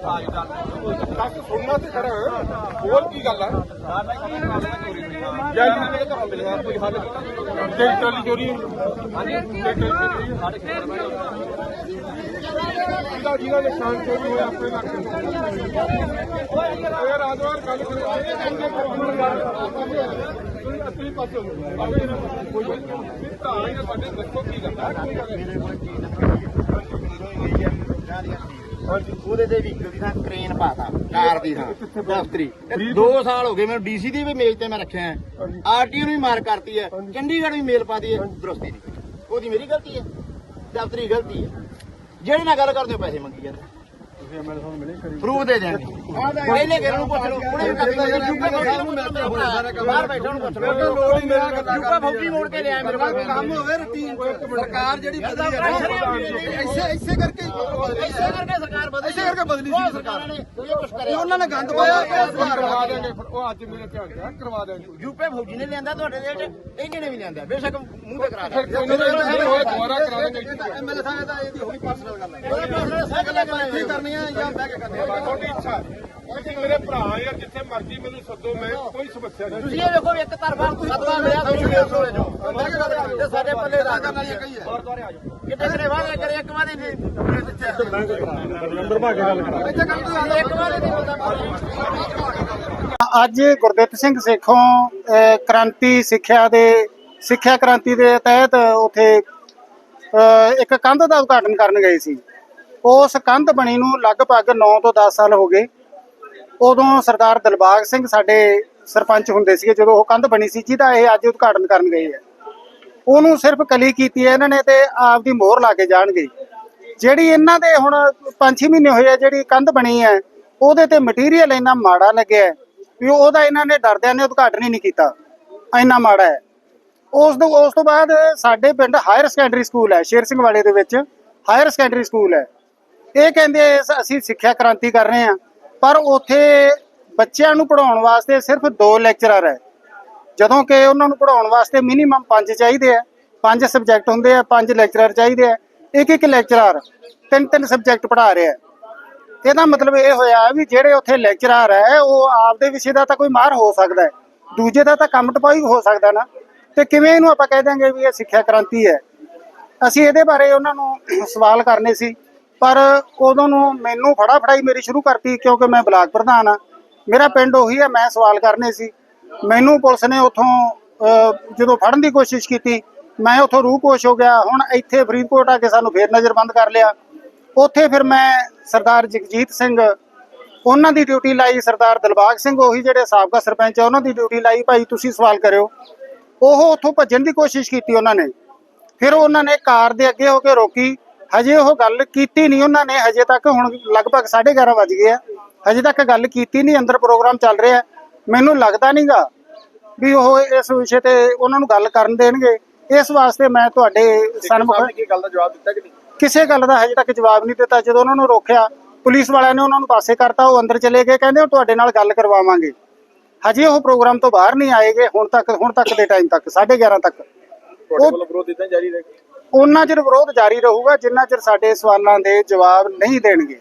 ਦੱਸ ਸੁਣਨਾ ਤੇ ਖੜਾ ਹੋਰ ਕੀ ਗੱਲ ਹੈ ਜੈ ਜੀ ਮੇਰੇ ਘਰੋਂ ਮਿਲਿਆ ਕੋਈ ਹੱਲ ਤੇ ਟਰਾਲੀ ਚੋਰੀ ਹਾਂਜੀ ਜਿਹਦਾ ਜਿਹਦਾ ਨਿਸ਼ਾਨ ਚੋਰੀ ਹੋਇਆ ਆਪਣੇ ਲੱਗ ਓਏ ਰਾਜਵਾਰ ਗੱਲ ਕਰੋ ਤੁਸੀਂ ਅਸਲੀ ਪਾਸੇ ਹੋ ਕੋਈ ਗੱਲ ਨਹੀਂ ਤਾਂ ਇਹ ਸਾਡੇ ਦੱਸੋ ਕੀ ਗੱਲ ਹੈ ਕੋਈ ਗੱਲ ਨਹੀਂ ਹਾਂਜੀ ਉਹਦੇ ਤੇ ਵੀ ਦੀ ਥਾਂ ਕ੍ਰੇਨ ਪਾਤਾ ਕਾਰ ਦੀ ਥਾਂ ਦਫ਼ਤਰੀ। 2 ਸਾਲ ਹੋ ਗਏ ਮੈਨੂੰ ਡੀਸੀ ਦੀ ਵੀ ਮੇਜ ਤੇ ਮੈਂ ਰੱਖਿਆ ਹੈ। ਆਰਟੀਓ ਨੂੰ ਵੀ ਮਾਰ ਕਰਤੀ ਹੈ। ਚੰਡੀਗੜ੍ਹ ਵੀ ਮੇਲ ਪਾਤੀ ਹੈ ਦਰੁਸਤੀ ਦੀ। ਉਹਦੀ ਮੇਰੀ ਗਲਤੀ ਹੈ। ਦਫ਼ਤਰੀ ਗਲਤੀ ਹੈ। ਜਿਹੜੇ ਨਾਲ ਗੱਲ ਕਰਦੇ ਹੋ ਪੈਸੇ ਮੰਗੀ ਜਾਂਦੇ। ਪ੍ਰੂਫ ਦੇ ਦੇਣਗੇ ਪਹਿਲੇ ਘਰ ਨੂੰ ਪੁੱਛ ਲਓ ਉਹਨੇ ਵੀ ਕਰ ਦਿੱਤਾ ਬਾਹਰ ਬੈਠਾ ਨੂੰ ਪੁੱਛ ਲਓ। ਲੋੜ ਹੀ ਮੇਰਾ ਗੱਲਾਂ ਜੁੱਕਾ ਫੌਜੀ ਮੋੜ ਕੇ ਲਿਆ ਮੇਰੇ ਕੋਲ। ਕੰਮ ਹੋਵੇ ਰੁਟੀਨ ਸਰਕਾਰ ਜਿਹੜੀ ਬਦਲੀ ਹੈ ਐਸੇ ਐਸੇ ਕਰਕੇ ਇਸੇ ਕਰਕੇ ਸਰਕਾਰ ਬਦਲੀ ਇਸੇ ਕਰਕੇ ਬਦਲੀ ਸੀ ਸਰਕਾਰ। ਨੇ ਇਹ ਕੁਝ ਕਰਿਆ। ਉਹਨਾਂ ਨੇ ਗੰਦ ਪਾਇਆ ਇਹ ਕਰਵਾ ਦੇਣਗੇ ਫਿਰ ਉਹ ਅੱਜ ਮੇਰੇ ਧਿਆਨ ਚ ਆ, ਕਰਵਾ ਦੇਣਗੇ ਯੂਪੀ ਫੌਜੀ ਨੇ ਲਿਆਂਦਾ ਤੁਹਾਡੇ ਦੇ ਵਿੱਚ। ਇਹਨੇ ਨੇ ਵੀ ਲਿਆਂਦਾ? ਬੇਸ਼ੱਕ ਮੂੰਹ ਤੇ ਕਰਾ ਦੇ ਕੋਈ ਨਹੀਂ ਐਮਐਲਏ ਸਾਹਿਬ ਦਾ ਇਹਦੀ ਹੋਣੀ ਪਰਸਨਲ ਗੱਲ ਹੈ ਉਹਦੇ ਫੈਸਲੇ ਸਾਈਕਲ ਲੈ ਕੇ ਇੱਥੇ ਕਰਨੀ ਆ ਜਾਂ ਬਹਿ ਕੇ ਕਰਨੀ ਆ ਤੁਹਾਡੀ ਇੱਛਾ ਹੈ ਮੇਰੇ ਭਰਾ ਯਾਰ ਜਿੱਥੇ ਮਰਜ਼ੀ ਮੈਨੂੰ ਸੱਦੋ ਮੈਂ ਕੋਈ ਸਮੱਸਿਆ ਨਹੀਂ ਤੁਸੀਂ ਇਹ ਵੇਖੋ ਇੱਕ ਤਰਫਾ ਸਦਵਾ ਮਿਲਿਆ ਤੁਹਾਨੂੰ ਇਸ ਵੇਲੇ ਜੋ ਬਹਿ ਕੇ ਗੱਲ ਸਾਡੇ ਪੱਲੇ ਦਾ ਕਰਨ ਵਾਲੀ ਕਹੀ ਹੈ ਕਿਤੇ ਕਰੇ ਵਾਦੇ ਕਰੇ ਇੱਕ ਵਾਦੇ ਨਹੀਂ ਇੱਥੇ ਕੰਮ ਤੋਂ ਆਉਂਦਾ ਇੱਕ ਵਾਦੇ ਨਹੀਂ ਹੁੰਦਾ ਅੱਜ ਗੁਰਦਿੱਤ ਸਿੰਘ ਸੇਖੋਂ ਕ੍ਰਾਂਤੀ ਸਿੱਖਿਆ ਦੇ ਸਿੱਖਿਆ ਕ੍ਰਾਂਤੀ ਦੇ ਤਹਿਤ ਉਥੇ ਇੱਕ ਕੰਧ ਦਾ ਉਦਘਾਟਨ ਕਰਨ ਗਏ ਸੀ। ਉਸ ਕੰਧ ਬਣੀ ਨੂੰ ਲਗਭਗ 9 ਤੋਂ 10 ਸਾਲ ਹੋ ਗਏ। ਉਦੋਂ ਸਰਦਾਰ ਦਿਲਬਾਗ ਸਿੰਘ ਸਾਡੇ ਸਰਪੰਚ ਹੁੰਦੇ ਸੀਗੇ, ਜਦੋਂ ਉਹ ਕੰਧ ਬਣੀ ਸੀ, ਜਿਹਦਾ ਇਹ ਅੱਜ ਉਦਘਾਟਨ ਕਰਨ ਗਏ ਹੈ ਉਹਨੂੰ ਸਿਰਫ ਕਲੀ ਕੀਤੀ ਹੈ ਇਹਨਾਂ ਨੇ ਤੇ ਆਪ ਦੀ ਮੋਹਰ ਲਾ ਕੇ ਜਾਣਗੇ। ਜਿਹੜੀ ਇਹਨਾਂ ਦੇ ਹੁਣ 5-6 ਮਹੀਨੇ ਹੋਏ ਆ, ਜਿਹੜੀ ਕੰਧ ਬਣੀ ਹੈ, ਉਹਦੇ ਤੇ ਮਟੀਰੀਅਲ ਇੰਨਾ ਮਾੜਾ ਲੱਗਿਆ ਵੀ ਉਹਦਾ ਇਹਨਾਂ ਨੇ ਡਰਦਿਆਂ ਨੇ ਉਦਘਾਟਨ ਹੀ ਨਹੀਂ ਕੀਤਾ। ਇੰਨਾ ਮਾੜਾ ਹੈ। ਉਸ ਤੋਂ ਉਸ ਤੋਂ ਬਾਅਦ ਸਾਡੇ ਪਿੰਡ ਹਾਇਰ ਸੈਕੰਡਰੀ ਸਕੂਲ ਹੈ, ਸ਼ੇਰ ਸਿੰਘ ਵਾਲੇ ਦੇ ਵਿੱਚ ਹਾਇਰ ਸੈਕੰਡਰੀ ਸਕੂਲ ਹੈ। ਇਹ ਕਹਿੰਦੇ ਅਸੀਂ ਸਿੱਖਿਆ ਕ੍ਰਾਂਤੀ ਕਰ ਰਹੇ ਹਾਂ, ਪਰ ਉੱਥੇ ਬੱਚਿਆਂ ਨੂੰ ਪੜਾਉਣ ਵਾਸਤੇ ਸਿਰਫ ਦੋ ਲੈਕਚਰਰ ਹੈ। ਜਦੋਂ ਕਿ ਉਹਨਾਂ ਨੂੰ ਪੜਾਉਣ ਵਾਸਤੇ ਮਿਨੀਮਮ ਪੰਜ ਚਾਹੀਦੇ ਆ। ਪੰਜ ਸਬਜੈਕਟ ਹੁੰਦੇ ਆ, ਪੰਜ ਲੈਕਚਰਰ ਚਾਹੀਦੇ ਆ। ਇੱਕ ਇੱਕ ਲੈਕਚਰਰ ਤਿੰਨ ਤਿੰਨ ਸਬਜੈਕਟ ਪੜ੍ਹਾ ਰਿਹਾ ਇਹਦਾ ਮਤਲਬ ਇਹ ਹੋਇਆ ਵੀ ਜਿਹੜੇ ਉੱਥੇ ਲੈਕਚਰਰ ਹੈ, ਉਹ ਆਪਦੇ ਵਿਸ਼ੇ ਦਾ ਤਾਂ ਕੋਈ ਮਾਹਰ ਹੋ ਸਕਦਾ ਹੈ। ਦੂਜੇ ਦਾ ਤਾਂ ਕੰਮ ਟਪਾਈ ਹੋ ਸਕਦਾ ਨਾ। ਤੇ ਕਿਵੇਂ ਇਹਨੂੰ ਆਪਾਂ ਕਹਿ ਦਾਂਗੇ ਵੀ ਇਹ ਸਿੱਖਿਆ ਕ੍ਰਾਂਤੀ ਹੈ? ਅਸੀਂ ਇਹਦੇ ਬਾਰੇ ਉਹਨਾਂ ਨੂੰ ਸਵਾਲ ਕਰਨੇ ਸੀ, ਪਰ ਉਦੋਂ ਨੂੰ ਮੈਨੂੰ ਫੜਾ ਫੜਾਈ ਮੇਰੀ ਸ਼ੁਰੂ ਕਰਤੀ ਕਿਉਂਕਿ ਮੈਂ ਬਲਾਕ ਪ੍ਰਧਾਨ ਆ ਮੇਰਾ ਪਿੰਡ ਉਹੀ ਹੈ, ਮੈਂ ਸਵਾਲ ਕਰਨੇ ਸੀ। ਮੈਨੂੰ ਪੁਲਿਸ ਨੇ ਉਥੋਂ ਜਦੋਂ ਫੜਨ ਦੀ ਕੋਸ਼ਿਸ਼ ਕੀਤੀ, ਮੈਂ ਉਥੋਂ ਰੂਪੋਸ਼ ਹੋ ਗਿਆ। ਹੁਣ ਇੱਥੇ ਫਰੀਦਕੋਟ ਆ ਕੇ ਸਾਨੂੰ ਫੇਰ ਨਜ਼ਰਬੰਦ ਕਰ ਲਿਆ। ਉੱਥੇ ਫਿਰ ਮੈਂ ਸਰਦਾਰ ਜਗਜੀਤ ਸਿੰਘ, ਉਹਨਾਂ ਦੀ ਡਿਊਟੀ ਲਾਈ। ਸਰਦਾਰ ਦਿਲਬਾਗ ਸਿੰਘ ਉਹੀ ਜਿਹੜੇ ਸਾਬਕਾ ਸਰਪੰਚ ਆ, ਉਹਨਾਂ ਦੀ ਡਿਊਟੀ ਲਾਈ। ਭਾਈ, ਤੁਸੀਂ ਸਵਾਲ ਕਰਿਓ। ਉਹ ਉੱਥੋਂ ਭੱਜਣ ਦੀ ਕੋਸ਼ਿਸ਼ ਕੀਤੀ ਉਹਨਾਂ ਨੇ। ਫਿਰ ਉਹਨਾਂ ਨੇ ਕਾਰ ਦੇ ਅੱਗੇ ਹੋ ਕੇ ਰੋਕੀ। ਹਜੇ ਉਹ ਗੱਲ ਕੀਤੀ ਨਹੀਂ ਉਹਨਾਂ ਨੇ। ਹਜੇ ਤੱਕ ਹੁਣ ਲਗਭਗ 11:30 ਵੱਜ ਗਏ ਆ। ਹਜੇ ਤੱਕ ਗੱਲ ਕੀਤੀ ਨਹੀਂ। ਅੰਦਰ ਪ੍ਰੋਗਰਾਮ ਚੱਲ ਰਿਹਾ ਮੈਨੂੰ ਲੱਗਦਾ ਨਹੀਂਗਾ ਵੀ ਉਹ ਇਸ ਵਿਸ਼ੇ ਤੇ ਉਹਨਾਂ ਨੂੰ ਗੱਲ ਕਰਨ ਦੇਣਗੇ। ਇਸ ਵਾਸਤੇ ਮੈਂ ਤੁਹਾਡੇ ਸਨਮੁਖ ਕੀ ਗੱਲ ਦਾ ਜਵਾਬ ਦਿੱਤਾ ਕਿ ਨਹੀਂ? ਕਿਸੇ ਗੱਲ ਦਾ ਹਜੇ ਤੱਕ ਜਵਾਬ ਨਹੀਂ ਦਿੱਤਾ। ਜਦੋਂ ਉਹਨਾਂ ਨੂੰ ਰੋਕਿਆ ਪੁਲਿਸ ਵਾਲਿਆਂ ਨੇ ਉਹਨਾਂ ਨੂੰ ਪਾਸੇ ਕਰਤਾ। ਉਹ ਅੰਦਰ ਚਲੇ ਗਏ। ਕਹਿੰਦੇ ਉਹ ਤੁਹਾਡੇ ਨਾਲ ਗੱਲ ਕਰਵਾਵਾਂਗੇ। ਹਜੇ ਉਹ ਪ੍ਰੋਗਰਾਮ ਤੋਂ ਬਾਹਰ ਨਹੀਂ ਆਏਗੇ ਹੁਣ ਤੱਕ ਹੁਣ ਤੱਕ ਦੇ ਟਾਈਮ ਤੱਕ 11:30 ਤੱਕ। ਤੁਹਾਡੇ ਵੱਲੋਂ ਵਿਰੋਧ ਇਦਾਂ ਜਾਰੀ ਰਹੇਗਾ? ਉਹਨਾਂ ਚਿਰ ਵਿਰੋਧ ਜਾਰੀ ਰਹੂਗਾ ਜਿੰਨਾ ਚਿਰ ਸਾਡੇ ਸਵਾਲਾਂ ਦੇ ਜਵਾਬ ਨਹੀਂ ਦੇਣਗੇ।